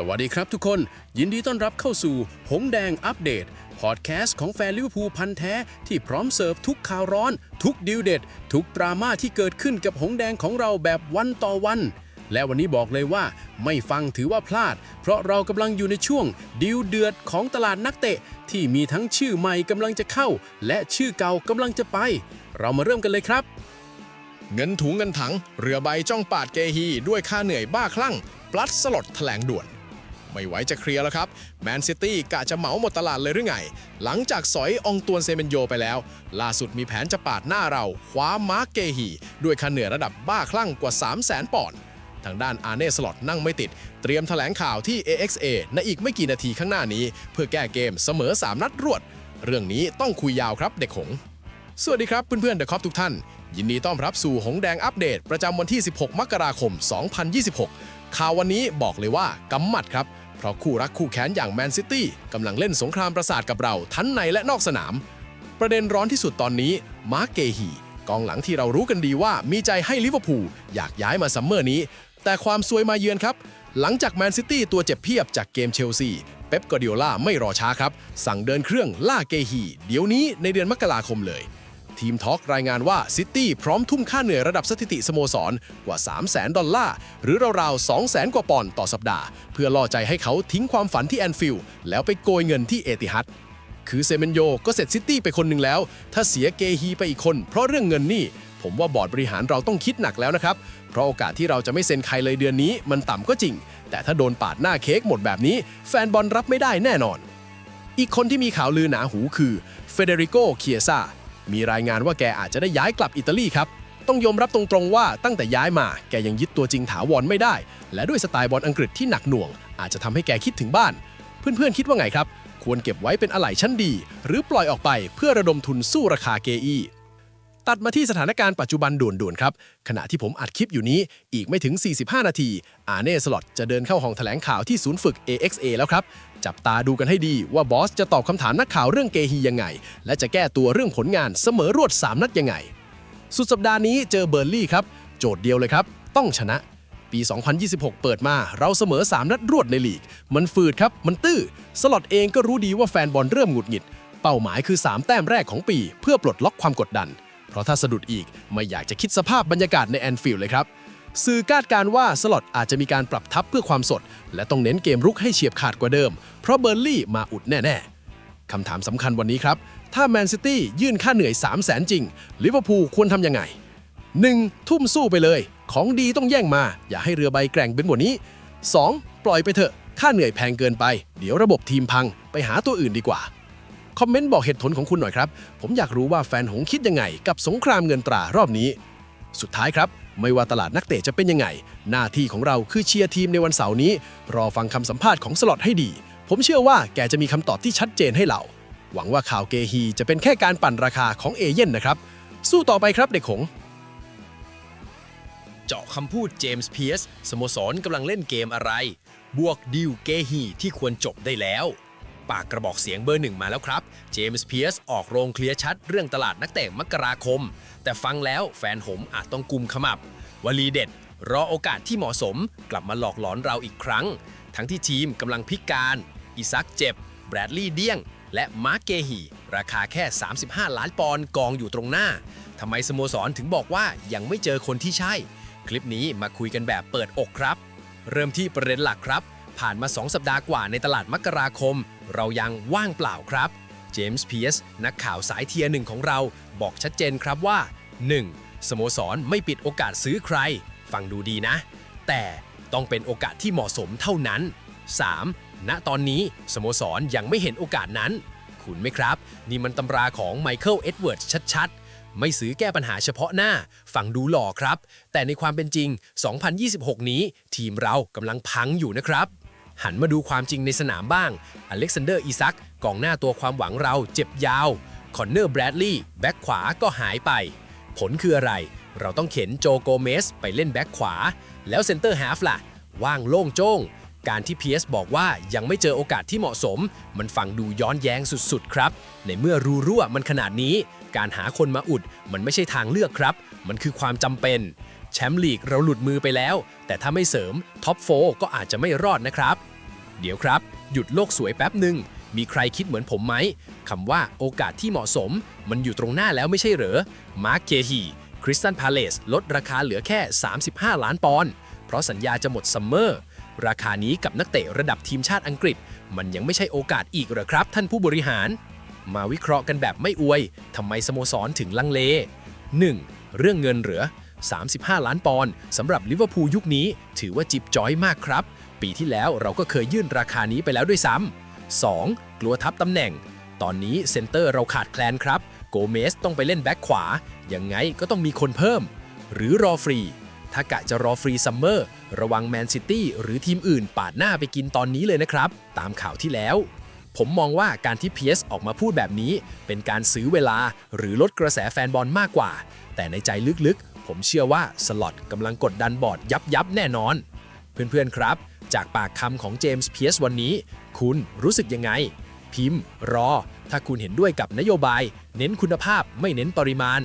สวัสดีครับทุกคน ยินดีต้อนรับเข้าสู่ หงแดงอัปเดต พอดแคสต์ของแฟนลิเวอร์พูลพันแท้ ที่พร้อมเสิร์ฟทุกข่าวร้อน ทุกดิวเด็ด ทุกดราม่าที่เกิดขึ้นกับหงแดงของเราแบบวันต่อวัน และวันนี้บอกเลยว่า ไม่ฟังถือว่าพลาด เพราะเรากำลังอยู่ในช่วงดิวเดือดของตลาดนักเตะ ที่มีทั้งชื่อใหม่กำลังจะเข้า และชื่อเก่ากำลังจะไป เรามาเริ่มกันเลยครับ เงินถุงเงินถัง เรือใบจ้องปาดเกฮีด้วยค่าเหนื่อยบ้าคลั่งปลัดสลดแถลงด่วน ไม่ไหวจะเคลียร์แล้วครับแมนซิตี้กะจะเหมาหมดตลาดเลยหรือไง หลังจากสอยองตวนเซเมนโยไปแล้ว ล่าสุดมีแผนจะปาดหน้าเราคว้ามาร์กเกฮีด้วยค่าเหนื่อยระดับบ้าคลั่งกว่า 3 0 0 0 0 0ปอนด์ทางด้านอาเน่สล็อตนั่งไม่ติด เตรียมแถลงข่าวที่ AXA ในอีกไม่กี่นาทีข้างหน้านี้ เพื่อแก้เกมเสมอ 3 นัดรวด เรื่องนี้ต้องคุยยาวครับเด็กหงสวัสดีครับเพื่อนๆเดอะคอปทุกท่าน ยินดีต้อนรับสู่หงแดงอัปเดต ประจำวันที่ 16 มกราคม 2026 ข่าววันนี้บอกเลยว่ากำหมัดครับ เพราะคู่รักคู่แค้นอย่างแมนซิตี้กำลังเล่นสงครามประสาทกับเราทั้งในและนอกสนาม ประเด็นร้อนที่สุดตอนนี้มาร์กเกฮีกองหลังที่เรารู้กันดีว่ามีใจให้ลิเวอร์พูลอยากย้ายมาซัมเมอร์นี้ แต่ความซวยมาเยือนครับ หลังจากแมนซิตี้ตัวเจ็บเพียบจากเกมเชลซีเป๊ปกวาร์ดิโอลาไม่รอช้าครับ สั่งเดินเครื่องล่าเกฮีเดี๋ยวนี้ในเดือนมกราคมเลย ทีมทอล์กรายงานว่าซิตี้พร้อมทุ่มค่าเหนื่อยระดับสถิติสโมสรกว่า 3 0 0แสนดอลลาร์ หรือราวๆ 2 0 0แสนกว่าปอนด์ต่อสัปดาห์ เพื่อล่อใจให้เขาทิ้งความฝันที่แอนฟิลด์แล้วไปโกยเงินที่เอติฮัดคือเซเมนโยก็เสร็จซิตี้ไปคนหนึ่งแล้ว ถ้าเสียเกฮีไปอีกคน เพราะเรื่องเงินนี่ ผมว่าบอร์ดบริหารเราต้องคิดหนักแล้วนะครับ เพราะโอกาสที่เราจะไม่เซ็นใครเลยเดือนนี้ มันต่ำก็จริง แต่ถ้าโดนปาดหน้าเค้กหมดแบบนี้ แฟนบอลรับไม่ได้แน่นอน อีกคนที่มีข่าวลือหนาหูคือเฟเดริโกเคียซา มีรายงานว่าแกอาจจะได้ย้ายกลับอิตาลีครับ ต้องยอมรับตรงๆว่าตั้งแต่ย้ายมา แกยังยึดตัวจริงถาวรไม่ได้ และด้วยสไตล์บอลอังกฤษที่หนักหน่วง อาจจะทำให้แกคิดถึงบ้าน เพื่อนๆคิดว่าไงครับ ควรเก็บไว้เป็นอะไหล่ชั้นดี หรือปล่อยออกไปเพื่อระดมทุนสู้ราคาเกอี ตัดมาที่สถานการณ์ปัจจุบันด่วนๆครับ ขณะที่ผมอัดคลิปอยู่นี้อีกไม่ถึง 45 นาที อาเน่สล็อตจะเดินเข้าห้องแถลงข่าวที่ศูนย์ฝึก AXA แล้วครับ จับตาดูกันให้ดีว่าบอสจะตอบคำถามนักข่าวเรื่องเกฮียังไง และจะแก้ตัวเรื่องผลงานเสมอรวด 3 นัดยังไง สุดสัปดาห์นี้เจอเบอร์ลี่ครับ โจทย์เดียวเลยครับ ต้องชนะปี 2026 เปิดมา เราเสมอ 3 นัดรวดในลีก มันฝืดครับ มันตื้อ สล็อตเองก็รู้ดีว่าแฟนบอลเริ่มหงุดหงิด เป้าหมายคือ 3 แต้มแรกของปี เพื่อปลดล็อกความกดดัน เพราะถ้าสะดุดอีกไม่อยากจะคิดสภาพบรรยากาศในแอนฟิลด์เลยครับ สื่อคาดการว่าสล็อตอาจจะมีการปรับทัพเพื่อความสด และต้องเน้นเกมรุกให้เฉียบขาดกว่าเดิม เพราะเบอร์ลี่มาอุดแน่ ๆคำถามสำคัญวันนี้ครับ ถ้าแมนซิตี้ยื่นค่าเหนื่อย 3 0 0แสนจริงลิเวอร์พูลควรทำยังไง 1. ทุ่มสู้ไปเลย ของดีต้องแย่งมา อย่าให้เรือใบแกร่งเป็นกว่านี้ 2. ปล่อยไปเถอะ ค่าเหนื่อยแพงเกินไป เดี๋ยวระบบทีมพัง ไปหาตัวอื่นดีกว่า คอมเมนต์บอกเหตุผลของคุณหน่อยครับ ผมอยากรู้ว่าแฟนหงคิดยังไง กับสงครามเงินตรารอบนี้ สุดท้ายครับ ไม่ว่าตลาดนักเตะจะเป็นยังไง หน้าที่ของเราคือเชียร์ทีมในวันเสาร์นี้ รอฟังคำสัมภาษณ์ของสล็อตให้ดี ผมเชื่อว่าแกจะมีคำตอบที่ชัดเจนให้เรา หวังว่าข่าวเกฮีจะเป็นแค่การปั่นราคาของเอเย่นนะครับ สู้ต่อไปครับเด็กหงเจาะคำพูดเจมส์เพียสสโมสรกำลังเล่นเกมอะไร บวกดิวเกฮีที่ควรจบได้แล้ว ปากกระบอกเสียงเบอร์หนึ่งมาแล้วครับ เจมส์เพียสออกโรงเคลียร์ชัดเรื่องตลาดนักเตะมกราคม แต่ฟังแล้วแฟนหมอาจต้องกุมขมับ วลีเด็ด รอโอกาสที่เหมาะสมกลับมาหลอกหลอนเราอีกครั้ง ทั้งที่ทีมกำลังพิการ อิซักเจ็บ แบรดลีย์เดี้ยง และมาร์กเกฮีราคาแค่ 35 ล้านปอนด์กองอยู่ตรงหน้าทำไมสโมสรถึงบอกว่ายังไม่เจอคนที่ใช่ คลิปนี้มาคุยกันแบบเปิดอกครับ เริ่มที่ประเด็นหลักครับ ผ่านมา 2 สัปดาห์กว่าในตลาดมกราคม เรายังว่างเปล่าครับเจมส์เพียสนักข่าวสายเทียหนึ่งของเรา บอกชัดเจนครับว่า 1. สโมสรไม่ปิดโอกาสซื้อใคร ฟังดูดีนะ แต่ต้องเป็นโอกาสที่เหมาะสมเท่านั้น 3. ณตอนนี้สโมสรยังไม่เห็นโอกาสนั้น คุณไหมครับ นี่มันตำราของไมเคิลเอ็ดเวิร์ดชัดๆ ไม่ซื้อแก้ปัญหาเฉพาะหน้า ฟังดูหล่อครับ แต่ในความเป็นจริง 2026 นี้ ทีมเรากำลังพังอยู่นะครับ หันมาดูความจริงในสนามบ้าง อเล็กซานเดอร์ อีซักกองหน้าตัวความหวังเราเจ็บยาว คอนเนอร์ แบรดลีย์ แบ็คขวาก็หายไป ผลคืออะไร เราต้องเข็นโจโกเมสไปเล่นแบ็คขวา แล้วเซนเตอร์ฮาฟล่ะ ว่างโล่งโจ้ง การที่เพียสบอกว่ายังไม่เจอโอกาสที่เหมาะสม มันฟังดูย้อนแย้งสุดๆ ครับ ในเมื่อรูรั่วมันขนาดนี้ การหาคนมาอุดมันไม่ใช่ทางเลือกครับ มันคือความจำเป็น แชมป์ลีกเราหลุดมือไปแล้ว แต่ถ้าไม่เสริมท็อปโฟก็อาจจะไม่รอดนะครับ เดี๋ยวครับ หยุดโลกสวยแป๊บหนึ่งมีใครคิดเหมือนผมไหมคำว่าโอกาสที่เหมาะสม มันอยู่ตรงหน้าแล้วไม่ใช่เหรอมาร์คเกฮีคริสตันพาเลสลดราคาเหลือแค่ 35 ล้านปอนด์เพราะสัญญาจะหมดซัมเมอร์ ราคานี้กับนักเตะระดับทีมชาติอังกฤษ มันยังไม่ใช่โอกาสอีกหรอครับ ท่านผู้บริหาร มาวิเคราะห์กันแบบไม่อวยทำไมสโมสรถึงลังเล 1. เรื่องเงินเหลือ 35 ล้านปอนด์สำหรับลิเวอร์พูลยุคนี้ ถือว่าจิบจอยมากครับ ปีที่แล้วเราก็เคยยื่นราคานี้ไปแล้วด้วยซ้ำ 2. กลัวทับตำแหน่ง ตอนนี้เซนเตอร์เราขาดแคลนครับ โกเมสต้องไปเล่นแบ็คขวา ยังไงก็ต้องมีคนเพิ่ม หรือรอฟรี ถ้ากะจะรอฟรีซัมเมอร์ ระวังแมนซิตี้หรือทีมอื่นปาดหน้าไปกินตอนนี้เลยนะครับ ตามข่าวที่แล้วผมมองว่าการที่เพียสออกมาพูดแบบนี้ เป็นการซื้อเวลาหรือลดกระแสแฟนบอลมากกว่า แต่ในใจลึกๆ ผมเชื่อว่าสล็อตกำลังกดดันบอร์ดยับยับๆแน่นอน เพื่อนๆครับ จากปากคำของเจมส์เพียสวันนี้ คุณรู้สึกยังไง พิมพ์ รอ ถ้าคุณเห็นด้วยกับนโยบาย เน้นคุณภาพไม่เน้นปริมาณ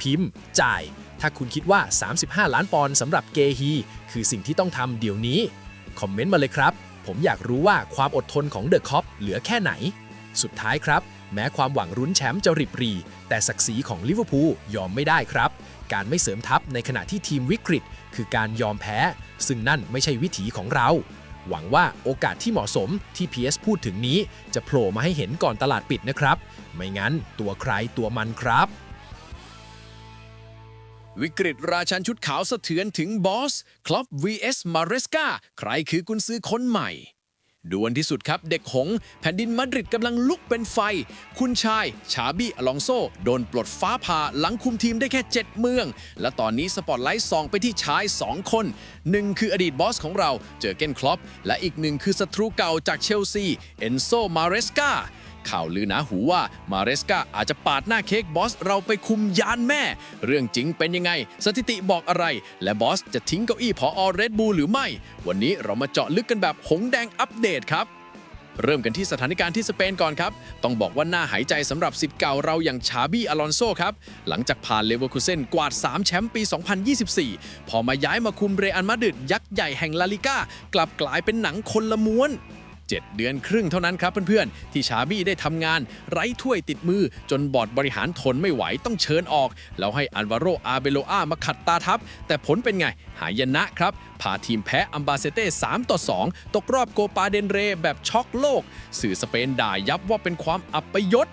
พิมพ์ จ่าย ถ้าคุณคิดว่า 35 ล้านปอนด์สำหรับเกฮี คือสิ่งที่ต้องทำเดี๋ยวนี้ คอมเมนต์มาเลยครับ ผมอยากรู้ว่าความอดทนของเดอะคอปเหลือแค่ไหน สุดท้ายครับ แม้ความหวังรุ้นแชมป์จะริบรี แต่ศักดิ์ศรีของลิเวอร์พูลยอมไม่ได้ครับ การไม่เสริมทัพในขณะที่ทีมวิกฤต คือการยอมแพ้ ซึ่งนั่นไม่ใช่วิถีของเรา หวังว่าโอกาสที่เหมาะสมที่ PS พูดถึงนี้ จะโผล่มาให้เห็นก่อนตลาดปิดนะครับ ไม่งั้นตัวใครตัวมันครับ วิกฤตราชันชุดขาวสะเทือนถึงบอส คลอป vs มาเรสกาใครคือกุนซือคนใหม่ ด่วนที่สุดครับเด็กหงส์แผ่นดินมาดริดกำลังลุกเป็นไฟ คุณชาย ชาบี้อลองโซ โดนปลดฟ้าผ่าหลังคุมทีมได้แค่ 7 เมือง และตอนนี้สปอตไลท์ส่องไปที่ชาย 2 คนหนึ่งคืออดีตบอสของเราเจอเกนคลอปและอีกหนึ่งคือศัตรูเก่าจากเชลซี เอนโซ มาเรสกา ข่าวลือหนาหูว่ามาเรสกาอาจจะปาดหน้าเค้กบอสเราไปคุมยานแม่ เรื่องจริงเป็นยังไง สถิติบอกอะไร และบอสจะทิ้งเก้าอี้พออเรดบูหรือไม่ วันนี้เรามาเจาะลึกกันแบบหงแดงอัปเดตครับเริ่มกันที่สถานการณ์ที่สเปนก่อนครับ ต้องบอกว่าน่าหายใจสำหรับสิทธิ์เก่าเราอย่างชาบี้อลอนโซครับ หลังจากผ่านเลเวอร์คูเซนกวาด 3 แชมป์ปี 2024 พอมาย้ายมาคุมเรอัลมาดริดยักษ์ใหญ่แห่งลาลิก้ากลับกลายเป็นหนังคนละม้วน 7 เดือนครึ่งเท่านั้นครับเพื่อนๆ ที่ชาบี้ได้ทำงาน ไร้ถ้วยติดมือ จนบอร์ดบริหารทนไม่ไหวต้องเชิญออก แล้วให้อันวาโรอาเบโลอามาขัดตาทับ แต่ผลเป็นไง หายนะครับ พาทีมแพ้อัมบาเซเต้3ต่อ 2 ตกรอบโกปาเดนเรแบบช็อกโลก สื่อสเปนด่ายับว่าเป็นความอัปยศ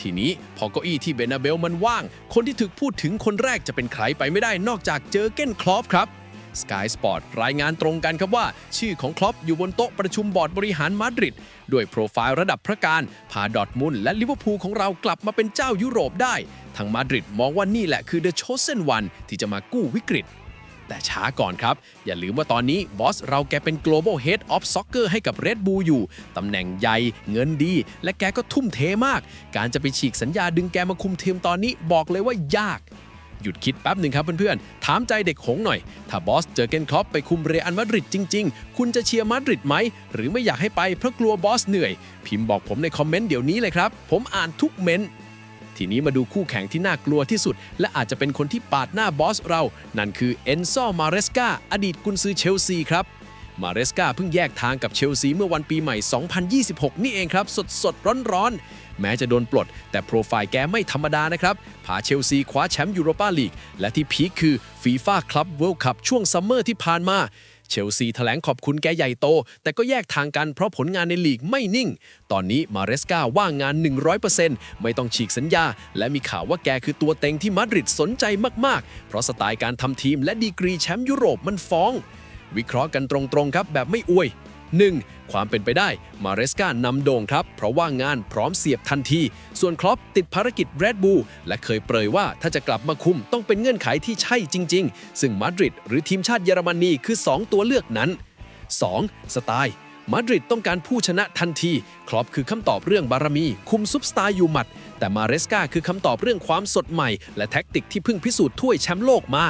ทีนี้พอเก้าอี้ที่เบนาเบลมันว่าง คนที่ถูกพูดถึงคนแรกจะเป็นใครไปไม่ได้นอกจากเจอเก้นคลอปครับ Sky Sport รายงานตรงกันครับว่า ชื่อของคลอปอยู่บนโต๊ะประชุมบอร์ดบริหารมาดริดด้วยโปรไฟล์ระดับพระการ พาดอทมุนและลิเวอร์พูลของเรากลับมาเป็นเจ้ายุโรปได้ ทางมาดริดมองว่านี่แหละคือ The Chosen One ที่จะมากู้วิกฤตแต่ช้าก่อนครับ อย่าลืมว่าตอนนี้บอสเราแกเป็น global head of soccer ให้กับ Red Bull อยู่ ตำแหน่งใหญ่ เงินดี และแกก็ทุ่มเทมาก การจะไปฉีกสัญญาดึงแกมาคุมทีมตอนนี้บอกเลยว่ายาก หยุดคิดแป๊บหนึ่งครับเพื่อนๆ ถามใจเด็กหงหน่อย ถ้าบอสเจอเกนคลอปไปคุมเรอัลมาดริดจริง ๆ คุณจะเชียร์มาดริดไหม หรือไม่อยากให้ไปเพราะกลัวบอสเหนื่อย พิมพ์บอกผมในคอมเมนต์เดี๋ยวนี้เลยครับ ผมอ่านทุกเมนต์ทีนี้มาดูคู่แข่งที่น่ากลัวที่สุด และอาจจะเป็นคนที่ปาดหน้าบอสเรา นั่นคือเอนโซมาเรสกาอดีตกุนซือเชลซีครับมาเรสกาเพิ่งแยกทางกับเชลซีเมื่อวันปีใหม่ 2026 นี่เองครับ สดสดร้อนร้อนๆ แม้จะโดนปลด แต่โปรไฟล์แกไม่ธรรมดานะครับพาเชลซีคว้าแชมป์ยูโรปาลีก และที่พีคคือฟีฟ่าคลับเวิลด์คัพช่วงซัมเมอร์ที่ผ่านมาเชลซีแถลงขอบคุณแกใหญ่โต แต่ก็แยกทางกันเพราะผลงานในลีกไม่นิ่ง ตอนนี้มาเรสกาว่างงาน 100%ไม่ต้องฉีกสัญญา และมีข่าวว่าแกคือตัวเต็งที่มาดริดสนใจมากๆ เพราะสไตล์การทำทีมและดีกรีแชมป์ยุโรปมันฟ้อง วิเคราะห์กันตรงๆครับแบบไม่อวย 1. ความเป็นไปได้ มาเรสกานำโด่งครับ เพราะว่างานพร้อมเสียบทันที ส่วนคลอปติดภารกิจแรดบูและเคยเปรยว่าถ้าจะกลับมาคุมต้องเป็นเงื่อนไขที่ใช่จริง ๆ ซึ่งมาดริดหรือทีมชาติเยอรมนีคือ 2 ตัวเลือกนั้น 2. สไตล์มาดริดต้องการผู้ชนะทันที คลอปคือคำตอบเรื่องบารมี คุมซุปสตาร์อยู่หมัด แต่มาเรสกาคือคำตอบเรื่องความสดใหม่ และแท็กติกที่เพิ่งพิสูจน์ถ้วยแชมป์โลกมา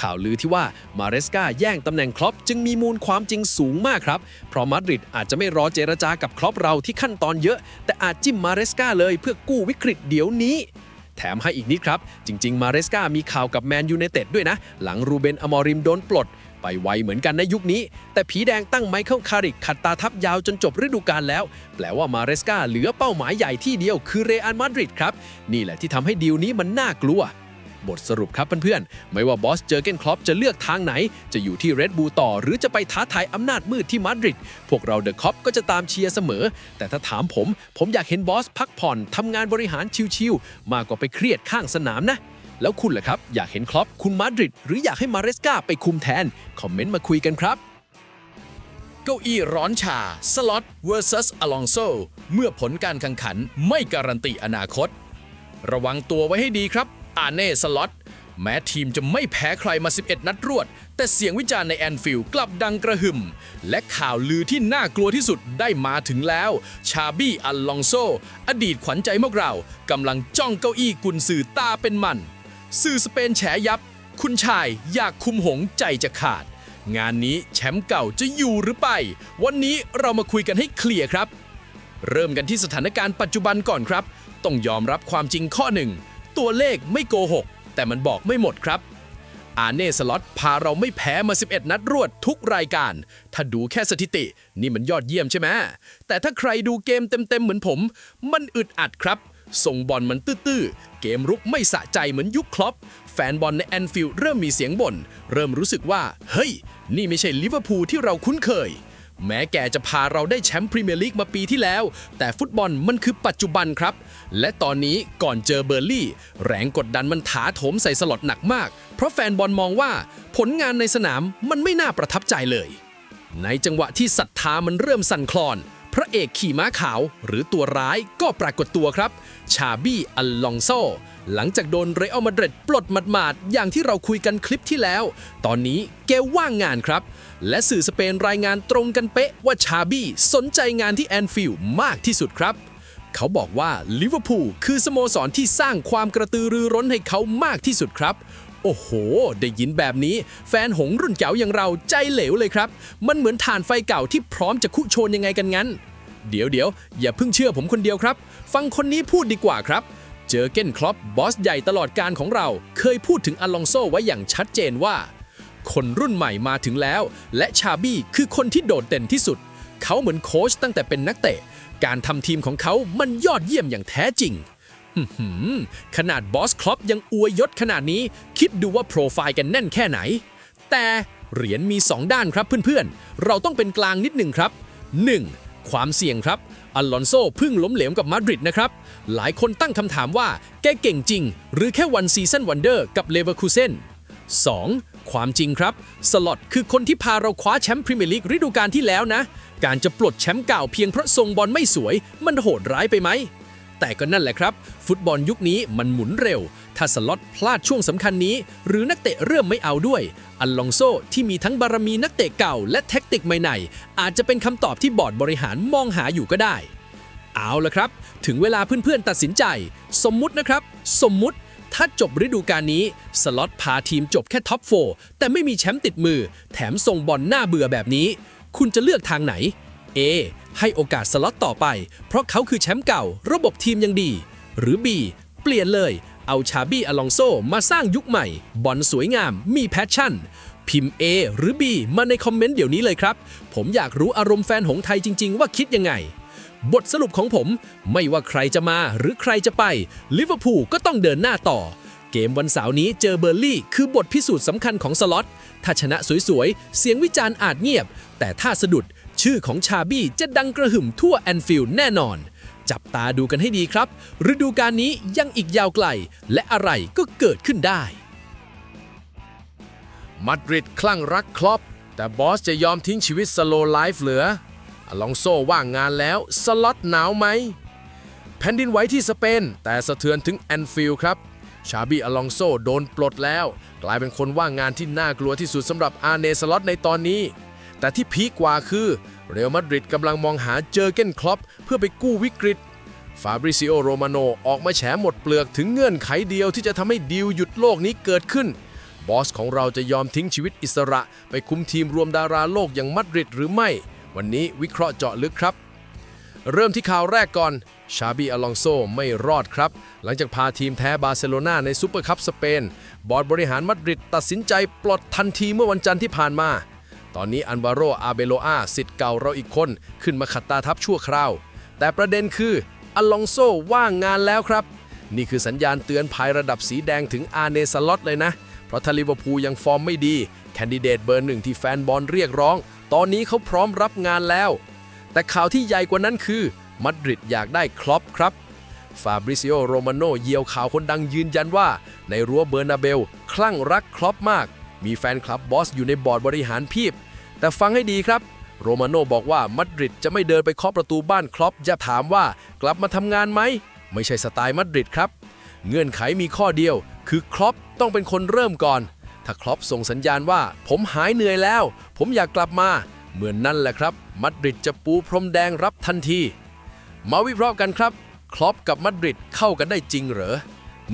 ข่าวลือที่ว่ามาเรสกาแย่งตำแหน่งคลอปจึงมีมูลความจริงสูงมากครับ เพราะมาดริดอาจจะไม่รอเจรจากับคลอปเราที่ขั้นตอนเยอะ แต่อาจจิ้มมาเรสกาเลยเพื่อกู้วิกฤตเดี๋ยวนี้ แถมให้อีกนิดครับ จริง ๆ มาเรสกามีข่าวกับแมนยูไนเต็ดด้วยนะ หลังรูเบนอมอริมโดนปลดไปไวเหมือนกันในยุคนี้ แต่ผีแดงตั้งไมเคิลคาริกขัดตาทับยาวจนจบฤดูกาลแล้ว แปลว่ามาเรสกาเหลือเป้าหมายใหญ่ที่เดียวคือเรอัลมาดริดครับ นี่แหละที่ทำให้ดีลนี้มันน่ากลัว บทสรุปครับเพื่อนๆ ไม่ว่าบอสเจอเกนคลอปจะเลือกทางไหน จะอยู่ที่เรดบูต่อ หรือจะไปท้าทายอำนาจมืดที่มาดริด พวกเราเดอะคอปก็จะตามเชียร์เสมอ แต่ถ้าถามผม ผมอยากเห็นบอสพักผ่อนทำงานบริหารชิวๆ มากกว่าไปเครียดข้างสนามนะแล้วคุณล่ะครับ อยากเห็นคลอปคุมมาดริด หรืออยากให้มาเรสกาไปคุมแทน คอมเมนต์มาคุยกันครับ เก้าอี้ร้อนชา สล็อต vs อลองโซเมื่อผลการแข่งขันไม่การันตีอนาคต ระวังตัวไว้ให้ดีครับ อาเน่สล็อตแม้ทีมจะไม่แพ้ใครมา 11 นัดรวด แต่เสียงวิจารณ์ในแอนฟิลด์กลับดังกระหึ่ม และข่าวลือที่น่ากลัวที่สุดได้มาถึงแล้ว ชาบี้อัลลองโซ อดีตขวัญใจพวกเรากำลังจ้องเก้าอี้กุนสื่อตาเป็นมัน สื่อสเปนแฉยับ คุณชายอยากคุมหงส์ใจจะขาด งานนี้แชมป์เก่าจะอยู่หรือไป วันนี้เรามาคุยกันให้เคลียร์ครับ เริ่มกันที่สถานการณ์ปัจจุบันก่อนครับ ต้องยอมรับความจริงข้อหนึ่ง ตัวเลขไม่โกหก แต่มันบอกไม่หมดครับ อาเน่สล็อตพาเราไม่แพ้มา 11 นัดรวดทุกรายการ ถ้าดูแค่สถิติ นี่มันยอดเยี่ยมใช่ไหมแต่ถ้าใครดูเกมเต็มๆเหมือนผม มันอึดอัดครับส่งบอลมันตื้อๆ เกมรุกไม่สะใจเหมือนยุคคลอป แฟนบอลในแอนฟิลด์เริ่มมีเสียงบ่น เริ่มรู้สึกว่า เฮ้ย นี่ไม่ใช่ลิเวอร์พูลที่เราคุ้นเคย แม้แกจะพาเราได้แชมป์พรีเมียร์ลีกมาปีที่แล้ว แต่ฟุตบอลมันคือปัจจุบันครับ และตอนนี้ก่อนเจอเบอร์ลี่ แรงกดดันมันถาโถมใส่สล็อตหนักมาก เพราะแฟนบอลมองว่าผลงานในสนามมันไม่น่าประทับใจเลย ในจังหวะที่ศรัทธามันเริ่มสั่นคลอน พระเอกขี่ม้าขาวหรือตัวร้ายก็ปรากฏตัวครับ ชาบี้อัลลองโซ หลังจากโดนเรอัลมาดริดปลดหมาดๆ อย่างที่เราคุยกันคลิปที่แล้ว ตอนนี้แกว่างงานครับ และสื่อสเปนรายงานตรงกันเป๊ะว่าชาบี้สนใจงานที่แอนฟิลด์มากที่สุดครับ เขาบอกว่าลิเวอร์พูลคือสโมสรที่สร้างความกระตือรือร้นให้เขามากที่สุดครับ โอ้โห ได้ยินแบบนี้ แฟนหงรุ่นเก๋าอย่างเราใจเหลวเลยครับ มันเหมือนถ่านไฟเก่าที่พร้อมจะคุโชนยังไงกันงั้น เดี๋ยวเดี๋ยวอย่าเพิ่งเชื่อผมคนเดียวครับ ฟังคนนี้พูดดีกว่าครับ เจอเก้นคลอปบอสใหญ่ตลอดการของเรา เคยพูดถึงอลองโซไว้อย่างชัดเจนว่า คนรุ่นใหม่มาถึงแล้ว และชาบี้คือคนที่โดดเด่นที่สุด เขาเหมือนโค้ชตั้งแต่เป็นนักเตะ การทำทีมของเขามันยอดเยี่ยมอย่างแท้จริง ขนาดบอสคลอปยังอวยยศขนาดนี้ คิดดูว่าโปรไฟล์กันแน่นแค่ไหน แต่เหรียญมี 2 ด้านครับเพื่อนๆ เราต้องเป็นกลางนิดหนึ่งครับ 1. ความเสี่ยงครับ อัลลอนโซเพิ่งล้มเหลวกับมาดริดนะครับ หลายคนตั้งคำถามว่าแกเก่งจริง หรือแค่วันซีซันวันเดอร์กับเลเวอร์คูเซน 2. ความจริงครับ สล็อตคือคนที่พาเราคว้าแชมป์พรีเมียร์ลีกฤดูกาลที่แล้วนะ การจะปลดแชมป์เก่าเพียงเพราะทรงบอลไม่สวย มันโหดร้ายไปไหม แต่ก็นั่นแหละครับ ฟุตบอลยุคนี้มันหมุนเร็ว ถ้าสล็อตพลาดช่วงสำคัญนี้ หรือนักเตะเริ่มไม่เอาด้วย อัลลองโซที่มีทั้งบารมีนักเตะเก่าและแท็กติกใหม่ๆอาจจะเป็นคำตอบที่บอร์ดบริหารมองหาอยู่ก็ได้ เอาละครับ ถึงเวลาเพื่อนๆตัดสินใจ สมมุตินะครับ สมมุติถ้าจบฤดูกาลนี้ สล็อตพาทีมจบแค่ท็อป4แต่ไม่มีแชมป์ติดมือ แถมส่งบอลหน้าเบื่อแบบนี้ คุณจะเลือกทางไหน A ให้โอกาสสล็อตต่อไป เพราะเขาคือแชมป์เก่า ระบบทีมยังดี หรือ B เปลี่ยนเลย เอาชาบี้อลองโซมาสร้างยุคใหม่ บอลสวยงาม มีแพชชั่น พิมพ์ A หรือ B มาในคอมเมนต์เดี๋ยวนี้เลยครับ ผมอยากรู้อารมณ์แฟนหงส์ไทยจริง ๆ ว่าคิดยังไง บทสรุปของผม ไม่ว่าใครจะมาหรือใครจะไปลิเวอร์พูลก็ต้องเดินหน้าต่อเกมวันเสาร์นี้เจอเบอร์ลี่ คือบทพิสูจน์สำคัญของสล็อต ถ้าชนะสวยๆ เสียงวิจารณ์อาจเงียบ แต่ถ้าสะดุด ชื่อของชาบี้จะดังกระหึ่มทั่วแอนฟิลด์แน่นอน จับตาดูกันให้ดีครับ ฤดูกาลนี้ยังอีกยาวไกล และอะไรก็เกิดขึ้นได้ มาดริดคลั่งรักคลอป แต่บอสจะยอมทิ้งชีวิตสโลไลฟ์เหลืออลองโซว่างงานแล้ว สล็อตหนาวไหม แผ่นดินไหวที่สเปน แต่สะเทือนถึงแอนฟิลด์ครับ ชาบี้อลองโซโดนปลดแล้ว กลายเป็นคนว่างงานที่น่ากลัวที่สุดสำหรับอาร์เนสล็อตในตอนนี้ แต่ที่พีกว่าคือ เรอัลมาดริดกำลังมองหาเจอเก้นคลอปเพื่อไปกู้วิกฤต ฟาบริซิโอโรมาโนออกมาแฉหมดเปลือกถึงเงื่อนไขเดียวที่จะทำให้ดีลหยุดโลกนี้เกิดขึ้น บอสของเราจะยอมทิ้งชีวิตอิสระ ไปคุมทีมรวมดาราโลกอย่างมาดริดหรือไม่ วันนี้วิเคราะห์เจาะลึกครับเริ่มที่ข่าวแรกก่อน ชาบีอลองโซไม่รอดครับ หลังจากพาทีมแพ้บาร์เซโลนาในซูเปอร์คัพสเปน บอร์ดบริหารมาดริดตัดสินใจปลดทันทีเมื่อวันจันทร์ที่ผ่านมา ตอนนี้อันวาโรอาเบโลอาสิทธิ์เก่าเราอีกคน ขึ้นมาขัดตาทัพชั่วคราว แต่ประเด็นคืออลองโซว่างงานแล้วครับ นี่คือสัญญาณเตือนภัยระดับสีแดงถึงอาเนสล็อตเลยนะ เพราะถ้าลิเวอร์พูลยังฟอร์มไม่ดี แคนดิเดตเบอร์หนึ่งที่แฟนบอลเรียกร้อง ตอนนี้เขาพร้อมรับงานแล้ว แต่ข่าวที่ใหญ่กว่านั้นคือมาดริดอยากได้คลอปครับฟาบริซิโอโรมาโนเยียวข่าวคนดังยืนยันว่า ในรั้วเบอร์นาเบล คลั่งรักคลอปมาก มีแฟนคลับบอสอยู่ในบอร์ดบริหารเพียบ แต่ฟังให้ดีครับ โรมาโนบอกว่ามาดริดจะไม่เดินไปเคาะประตูบ้านคลอปจะถามว่ากลับมาทำงานไหม ไม่ใช่สไตล์มาดริดครับ เงื่อนไขมีข้อเดียว คือคลอปต้องเป็นคนเริ่มก่อน ถ้าคลอปส่งสัญญาณว่า ผมหายเหนื่อยแล้ว ผมอยากกลับมา เหมือนนั่นแหละครับมาดริดจะปูพรมแดงรับทันที มาวิเคราะห์กันครับคลอปกับมาดริดเข้ากันได้จริงเหรอ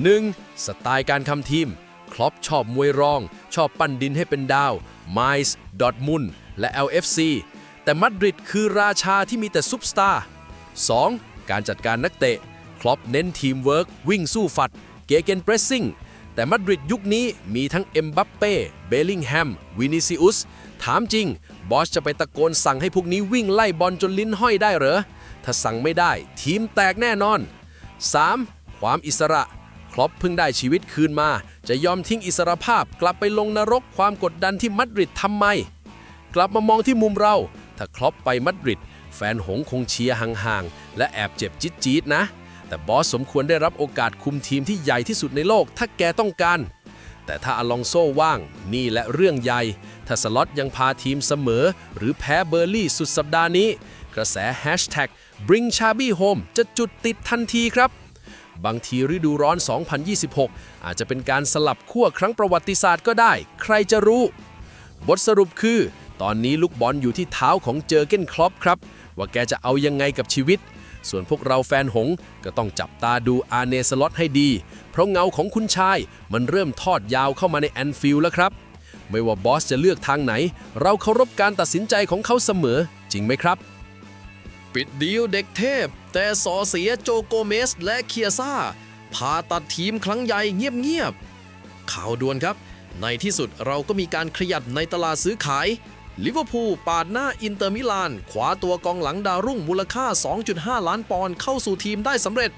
1. สไตล์การทำทีม คลอปชอบมวยรอง ชอบปั้นดินให้เป็นดาวไมส์ดอทมุน และ LFC แต่มาดริดคือราชาที่มีแต่ซุปสตาร์ 2. การจัดการนักเตะ คลอปเน้นทีมเวิร์กวิ่งสู้ฝัด เกเกนเพรสซิ่ง แต่มาดริดยุคนี้มีทั้งเอ็มบัปเป้ เบลลิงแฮม วินิซิอุส ถามจริง บอสจะไปตะโกนสั่งให้พวกนี้วิ่งไล่บอลจนลิ้นห้อยได้เหรอ ถ้าสั่งไม่ได้ทีมแตกแน่นอน 3. ความอิสระ คลอปเพิ่งได้ชีวิตคืนมา จะยอมทิ้งอิสรภาพกลับไปลงนรกความกดดันที่มัดริดทำไม กลับมามองที่มุมเรา ถ้าคลอปไปมัดริด แฟนหงคงเชียร์ห่างๆ และแอบเจ็บจี๊ดๆนะ แต่บอสสมควรได้รับโอกาสคุมทีมที่ใหญ่ที่สุดในโลกถ้าแกต้องการ แต่ถ้าอลองโซ่ว่าง นี่และเรื่องใหญ่ ถ้าสล็อตยังพาทีมเสมอ หรือแพ้เบอร์ลี่สุดสัปดาห์นี้ กระแส Hashtag Bring Chabi Home จะจุดติดทันทีครับบางทีฤดูร้อน 2026 อาจจะเป็นการสลับขั้วครั้งประวัติศาสตร์ก็ได้ ใครจะรู้ บทสรุปคือ ตอนนี้ลูกบอลอยู่ที่เท้าของเจอเก้นคลอปครับ ว่าแกจะเอายังไงกับชีวิต ส่วนพวกเราแฟนหงก็ต้องจับตาดูอาเนสล็อตให้ดี เพราะเงาของคุณชายมันเริ่มทอดยาวเข้ามาในแอนฟิลด์แล้วครับ ไม่ว่าบอสจะเลือกทางไหน เราเคารพการตัดสินใจของเขาเสมอ จริงไหมครับ ปิดดีลเด็กเทพ แต่สอเสียโจโกเมสและเคียซ่าพาตัดทีมครั้งใหญ่เงียบๆข่าวด่วนครับ ในที่สุดเราก็มีการขยับในตลาดซื้อขาย ลิเวอร์พูลปาดหน้าอินเตอร์มิลานคว้าตัวกองหลังดาวรุ่งมูลค่า 2.5 ล้านปอนด์เข้าสู่ทีมได้สำเร็จ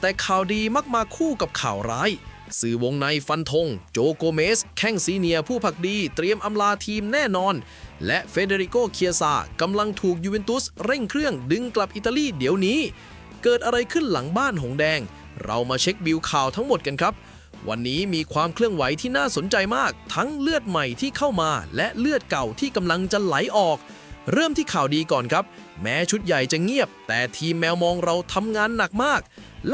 แต่ข่าวดีมักมาคู่กับข่าวร้าย สื่อวงในฟันธง โจโกเมส แข้งซีเนียผู้ผักดีเตรียมอำลาทีมแน่นอน และเฟเดริโกเคียซากำลังถูกยูเวนตุสเร่งเครื่องดึงกลับอิตาลีเดี๋ยวนี้ เกิดอะไรขึ้นหลังบ้านหงแดง เรามาเช็คบิลข่าวทั้งหมดกันครับ วันนี้มีความเคลื่อนไหวที่น่าสนใจมาก ทั้งเลือดใหม่ที่เข้ามา และเลือดเก่าที่กำลังจะไหลออก เริ่มที่ข่าวดีก่อนครับ แม้ชุดใหญ่จะเงียบ แต่ทีมแมวมองเราทำงานหนักมาก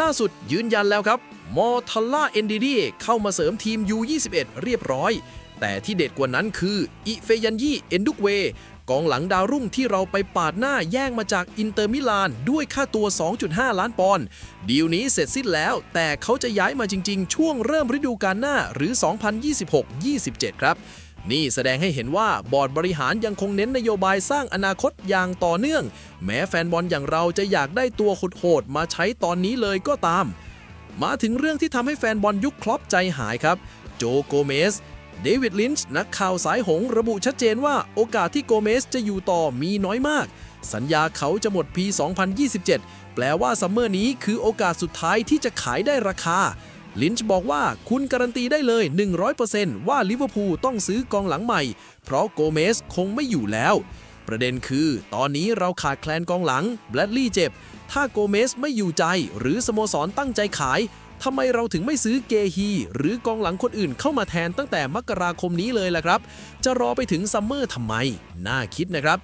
ล่าสุดยืนยันแล้วครับ มอทัลล่าเอนดีดีเข้ามาเสริมทีม U21 เรียบร้อย แต่ที่เด็ดกว่านั้นคืออิเฟยันยี่เอนดุกเว กองหลังดาวรุ่งที่เราไปปาดหน้าแย่งมาจากอินเตอร์มิลานด้วยค่าตัว 2.5 ล้านปอนด์ดีลนี้เสร็จสิ้นแล้ว แต่เขาจะย้ายมาจริง ๆ ช่วงเริ่มฤดูกาลหน้าหรือ 2026-27 ครับ นี่แสดงให้เห็นว่าบอร์ดบริหารยังคงเน้นนโยบายสร้างอนาคตอย่างต่อเนื่อง แม้แฟนบอลอย่างเราจะอยากได้ตัวโหดๆมาใช้ตอนนี้เลยก็ตาม มาถึงเรื่องที่ทำให้แฟนบอลยุคคลอปใจหายครับ โจโกเมส เดวิดลินช์นักข่าวสายหงระบุชัดเจนว่าโอกาสที่โกเมสจะอยู่ต่อมีน้อยมาก สัญญาเขาจะหมดปี 2027 แปลว่าซัมเมอร์นี้คือโอกาสสุดท้ายที่จะขายได้ราคา ลินช์บอกว่าคุณการันตีได้เลย 100%ว่าลิเวอร์พูลต้องซื้อกองหลังใหม่ เพราะโกเมสคงไม่อยู่แล้ว ประเด็นคือ ตอนนี้เราขาดแคลนกองหลังแบลดลี่เจ็บ ถ้าโกเมสไม่อยู่ใจ หรือสโมสรตั้งใจขาย ทำไมเราถึงไม่ซื้อเกฮี หรือกองหลังคนอื่นเข้ามาแทนตั้งแต่มกราคมนี้เลยล่ะครับ จะรอไปถึงซัมเมอร์ทำไม น่าคิดนะครับ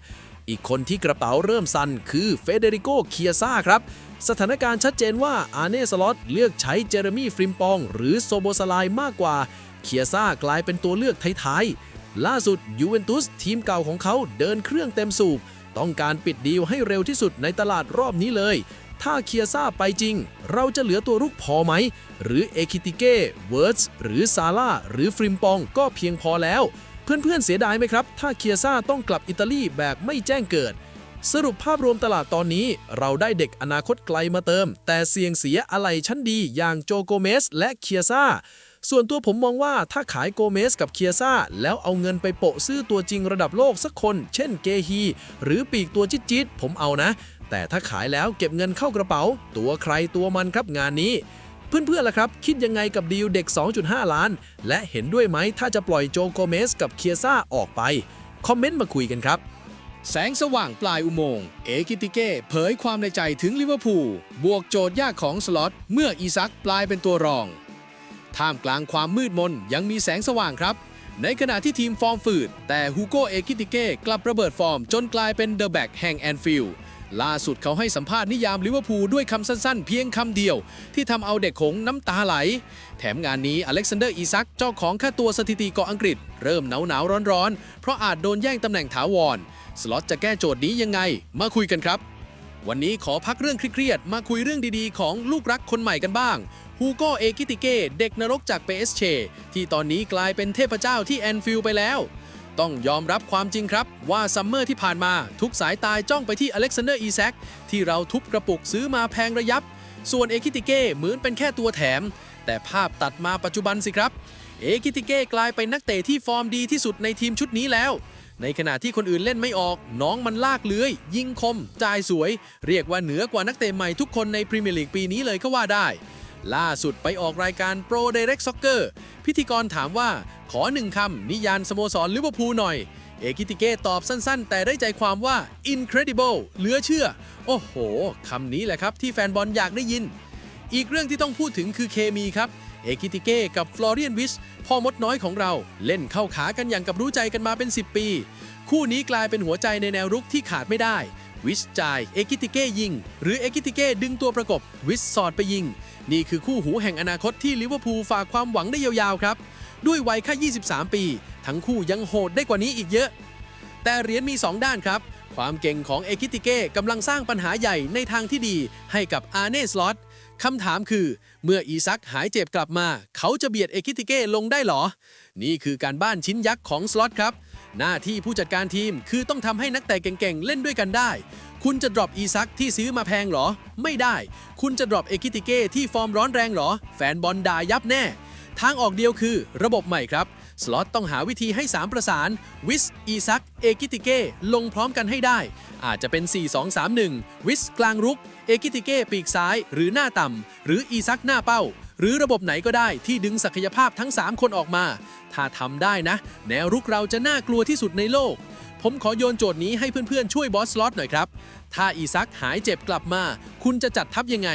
อีกคนที่กระเป๋าเริ่มสั่นคือเฟเดริโก เคียซ่าครับ สถานการณ์ชัดเจนว่าอาเน่สล็อตเลือกใช้เจเรมี่ฟริมปอง หรือโซโบสลายมากกว่า เคียซ่ากลายเป็นตัวเลือกท้ายๆ ล่าสุดยูเวนตุสทีมเก่าของเขาเดินเครื่องเต็มสูบต้องการปิดดีลให้เร็วที่สุดในตลาดรอบนี้เลย ถ้าเคียซ่าไปจริง เราจะเหลือตัวรุกพอไหม หรือเอคิติเก้เวิร์ดส์หรือซาร่าหรือฟริมปองก็เพียงพอแล้ว เพื่อนๆเสียดายไหมครับ ถ้าเคียซ่าต้องกลับอิตาลีแบบไม่แจ้งเกิด สรุปภาพรวมตลาดตอนนี้ เราได้เด็กอนาคตไกลมาเติม แต่เสี่ยงเสียอะไรชั้นดีอย่างโจโกเมสและเคียซ่า ส่วนตัวผมมองว่าถ้าขายโกเมสกับเคียซ่า แล้วเอาเงินไปโปะซื้อตัวจริงระดับโลกสักคน เช่นเกฮี หรือปีกตัวจิตๆผมเอานะ แต่ถ้าขายแล้วเก็บเงินเข้ากระเป๋า ตัวใครตัวมันครับงานนี้เพื่อนๆล่ะครับ คิดยังไงกับดีลเด็ก 2.5 ล้าน และเห็นด้วยไหมถ้าจะปล่อยโจโกเมสกับเคียซ่าออกไป คอมเมนต์มาคุยกันครับ แสงสว่างปลายอุโมงค์เอกิติเก้เผยความในใจถึงลิเวอร์พูลบวกโจทย์ยากของสล็อตเมื่ออีซักปลายเป็นตัวรอง ท่ามกลางความมืดมนยังมีแสงสว่างครับ ในขณะที่ทีมฟอร์มฝืด แต่ฮูโกเอกิติเก้กลับระเบิดฟอร์มจนกลายเป็นเดอะแบ็กแห่งแอนฟิลด์ล่าสุดเขาให้สัมภาษณ์นิยามลิเวอร์พูลด้วยคำสั้นๆ เพียงคำเดียว ที่ทำเอาเด็กหงส์น้ำตาไหล แถมงานนี้อเล็กซานเดอร์อีซักเจ้าของค่าตัวสถิติเกาะอังกฤษ เริ่มหนาวหนาวร้อนร้อนๆ เพราะอาจโดนแย่งตำแหน่งถาวร สล็อตจะแก้โจทย์นี้ยังไง มาคุยกันครับ วันนี้ขอพักเรื่องเครียดๆมาคุยเรื่องดีๆ ของลูกรักคนใหม่กันบ้าง ฮูโกเอกิติเกเด็กนรกจากเปเอสเชที่ตอนนี้กลายเป็นเทพเจ้าที่แอนฟิลไปแล้ว ต้องยอมรับความจริงครับว่าซัมเมอร์ที่ผ่านมาทุกสายตายจ้องไปที่อเล็กซานเดอร์อีแซคที่เราทุบกระปุกซื้อมาแพงระยับ ส่วนเอกิติเกเหมือนเป็นแค่ตัวแถม แต่ภาพตัดมาปัจจุบันสิครับ เอกิติเกกลายเป็นนักเตะที่ฟอร์มดีที่สุดในทีมชุดนี้แล้วในขณะที่คนอื่นเล่นไม่ออก น้องมันลากเลื้อย ยิงคม จ่ายสวย เรียกว่าเหนือกว่านักเตะใหม่ทุกคนในพรีเมียร์ลีกปีนี้เลยก็ว่าได้ ล่าสุดไปออกรายการ Pro Direct Soccer พิธีกรถามว่าขอหนึ่งคำนิยานสโมสรลิเวอร์พูลหน่อย เอกิติเก้ตอบสั้นๆ แต่ได้ใจความว่า incredible เหลือเชื่อ โอ้โหคำนี้แหละครับที่แฟนบอลอยากได้ยิน อีกเรื่องที่ต้องพูดถึงคือเคมีครับ เอกิติเก้กับฟลอเรียนวิชพ่อมดน้อยของเราเล่นเข้าขากันอย่างกับรู้ใจกันมาเป็น 10 ปี คู่นี้กลายเป็นหัวใจในแนวรุกที่ขาดไม่ได้ วิชจ่ายเอกิติเก้ยิง หรือเอกิติเก้ดึงตัวประกบ วิชสอดไปยิง นี่คือคู่หูแห่งอนาคตที่ลิเวอร์พูลฝากความหวังได้ยาวๆครับ ด้วยวัยแค่ 23 ปี ทั้งคู่ยังโหดได้กว่านี้อีกเยอะ แต่เหรียญมี 2 ด้านครับ ความเก่งของเอกิติเก้กำลังสร้างปัญหาใหญ่ในทางที่ดีให้กับอาเนสลอตคำถามคือ เมื่ออีซักหายเจ็บกลับมา เขาจะเบียดเอกิติเก้ลงได้หรอ นี่คือการบ้านชิ้นยักษ์ของสล็อตครับ หน้าที่ผู้จัดการทีมคือต้องทำให้นักเตะเก่งๆ เล่นด้วยกันได้ คุณจะดรอปอีซักที่ซื้อมาแพงหรอ ไม่ได้ คุณจะดรอปเอกิติเก้ที่ฟอร์มร้อนแรงหรอ แฟนบอลด่ายับแน่ ทางออกเดียวคือระบบใหม่ครับ สล็อตต้องหาวิธีให้ 3 ประสาน วิส อีซัก เอกิติเก้ลงพร้อมกันให้ได้ อาจจะเป็น 4-2-3-1 วิสกลางรุก เอกิติเก้ปีกซ้าย หรือหน้าต่ำหรืออีซักหน้าเป้า หรือระบบไหนก็ได้ที่ดึงศักยภาพทั้ง 3 คนออกมา ถ้าทำได้นะ แนวรุกเราจะน่ากลัวที่สุดในโลก ผมขอโยนโจทย์นี้ให้เพื่อนๆ ช่วยบอสล็อตหน่อยครับ ถ้าอีซักหายเจ็บกลับมา คุณจะจัดทัพยังไง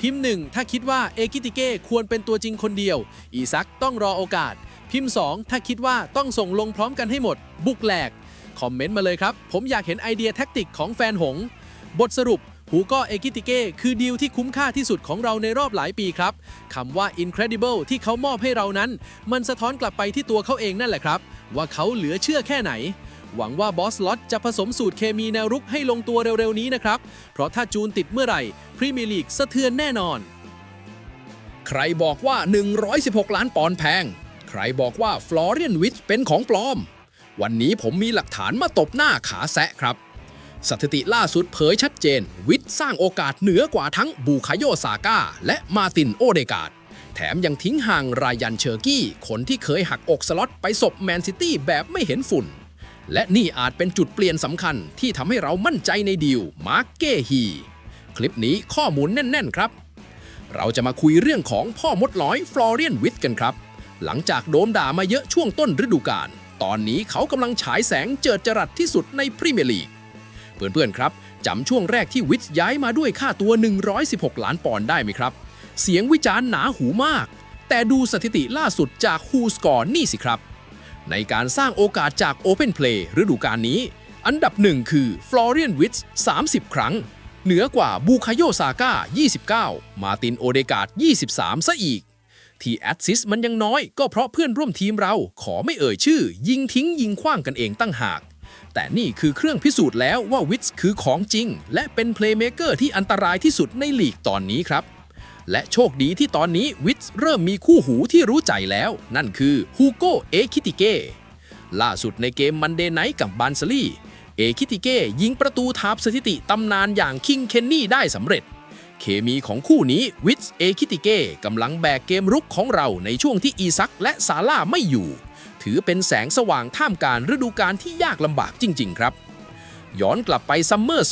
พิมพ์ 1 ถ้าคิดว่าเอกิติเก้ควรเป็นตัวจริงคนเดียว อีซักต้องรอโอกาส พิมพ์ 2 ถ้าคิดว่าต้องส่งลงพร้อมกันให้หมด บุกแหลกคอมเมนต์มาเลยครับ ผมอยากเห็นไอเดียแท็กติกของแฟนหง บทสรุป หูก็เอกิติเก้คือดีลที่คุ้มค่าที่สุดของเราในรอบหลายปีครับคำว่า incredible ที่เขามอบให้เรานั้น มันสะท้อนกลับไปที่ตัวเขาเองนั่นแหละครับ ว่าเขาเหลือเชื่อแค่ไหน หวังว่าบอสลอตจะผสมสูตรเคมีแนวรุกให้ลงตัวเร็วๆนี้นะครับ เพราะถ้าจูนติดเมื่อไหร่พรีเมียร์ลีกสะเทือนแน่นอน ใครบอกว่า 116 ล้านปอนด์แพง ใครบอกว่าฟลอเรียนวิชเป็นของปลอม วันนี้ผมมีหลักฐานมาตบหน้าขาแซะครับ สถิติล่าสุดเผยชัดเจน วิทสร้างโอกาสเหนือกว่าทั้งบูคาโยซาก้า และมาตินโอเดกาดแถมยังทิ้งห่างรายันเชอร์กี้ คนที่เคยหักอกสล็อตไปศพแมนซิตี้แบบไม่เห็นฝุ่น และนี่อาจเป็นจุดเปลี่ยนสำคัญที่ทำให้เรามั่นใจในดีลมาร์กเกฮีคลิปนี้ข้อมูลแน่น ๆ ครับ เราจะมาคุยเรื่องของพ่อมดน้อยฟลอเรียนวิทกันครับ หลังจากโดมด่ามาเยอะช่วงต้นฤดูกาลตอนนี้เขากำลังฉายแสงเจิดจรัสที่สุดในพรีเมียร์ลีก เพื่อนๆครับจำช่วงแรกที่วิทย้ายมาด้วยค่าตัว 116 ล้านปอนด์ได้ไหมครับ เสียงวิจารณ์หนาหูมาก แต่ดูสถิติล่าสุดจาก Who Score นี่สิครับ ในการสร้างโอกาสจาก Open Play ฤดูกาลนี้ อันดับหนึ่งคือ Florian w i t z 30 ครั้ง เหนือกว่าบูคาโยซาก้า29 มาตินโอเดกาด23 ซะอีก ที่แอดซิสมันยังน้อยก็เพราะเพื่อนร่วมทีมเราขอไม่เอ่ยชื่อ ยิงทิ้งยิงขว้างกันเองตั้งหาก แต่นี่คือเครื่องพิสูจน์แล้วว่าวิทส์คือของจริง และเป็นเพลย์เมเกอร์ที่อันตรายที่สุดในลีกตอนนี้ครับ และโชคดีที่ตอนนี้วิทส์เริ่มมีคู่หูที่รู้ใจแล้ว นั่นคือฮูโกเอคิติเกล่าสุดในเกมมันเดย์ไนท์กับบานซลีเอคิติเก้ยิงประตูทับสถิติตำนานอย่างคิงเคนนี่ได้สำเร็จ เคมีของคู่นี้วิทเอคิติเก้กำลังแบกเกมรุกของเราในช่วงที่อีซักและซาร่าไม่อยู่ ถือเป็นแสงสว่างท่ามกลารฤดูกาลที่ยากลำบากจริง ๆ ครับ ย้อนกลับไปซัมเมอร์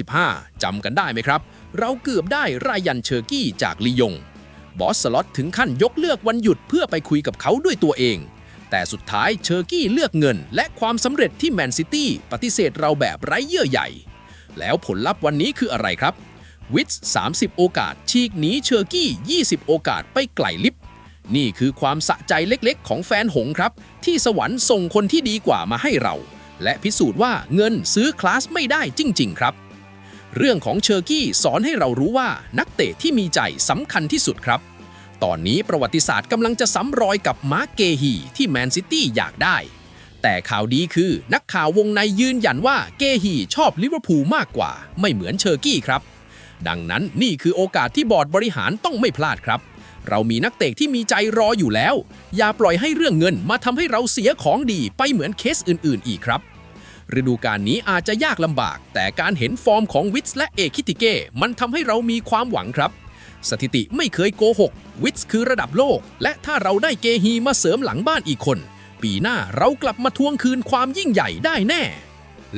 2025 จำกันได้ไหมครับ เราเกือบได้รายันเชอร์กี้จากลียง บอสสล็อตถึงขั้นยกเลือกวันหยุดเพื่อไปคุยกับเขาด้วยตัวเอง แต่สุดท้ายเชอร์กี้เลือกเงิน และความสำเร็จที่แมนซิตี้ปฏิเสธเราแบบไร้เยื่อใยแล้วผลลัพธ์วันนี้คืออะไรครับวิทส์30 โอกาสฉีกหนีเชอร์กี้ 20 โอกาสไปไกลลิฟ นี่คือความสะใจเล็กๆ ของแฟนหงครับ ที่สวรรค์ส่งคนที่ดีกว่ามาให้เรา และพิสูจน์ว่าเงินซื้อคลาสไม่ได้จริง ๆ ครับ เรื่องของเชอร์กี้สอนให้เรารู้ว่านักเตะที่มีใจสำคัญที่สุดครับ ตอนนี้ประวัติศาสตร์กำลังจะซ้ำรอยกับมาร์เกฮีที่แมนซิตี้อยากได้ แต่ข่าวดีคือนักข่าววงในยืนยันว่าเกฮีชอบลิเวอร์พูลมากกว่า ไม่เหมือนเชอร์กี้ครับ ดังนั้นนี่คือโอกาสที่บอร์ดบริหารต้องไม่พลาดครับ เรามีนักเตะที่มีใจรออยู่แล้ว อย่าปล่อยให้เรื่องเงินมาทำให้เราเสียของดีไปเหมือนเคสอื่น ๆ อีกครับฤดูกาลนี้อาจจะยากลำบาก แต่การเห็นฟอร์มของวิทส์และเอคิติเก้มันทำให้เรามีความหวังครับ สถิติไม่เคยโกหก วิทส์คือระดับโลก และถ้าเราได้เกฮีมาเสริมหลังบ้านอีกคน ปีหน้าเรากลับมาทวงคืนความยิ่งใหญ่ได้แน่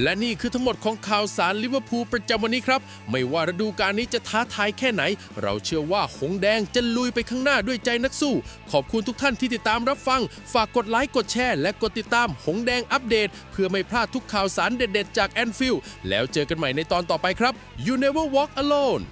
และนี่คือทั้งหมดของข่าวสารลิเวอร์พูลประจำวันนี้ครับ ไม่ว่าฤดูกาลนี้จะท้าทายแค่ไหน เราเชื่อว่าหงแดงจะลุยไปข้างหน้าด้วยใจนักสู้ ขอบคุณทุกท่านที่ติดตามรับฟัง ฝากกดไลค์กดแชร์และกดติดตามหงแดงอัปเดต เพื่อไม่พลาดทุกข่าวสารเด็ด ๆ จากแอนฟิลแล้วเจอกันใหม่ในตอนต่อไปครับ You never walk alone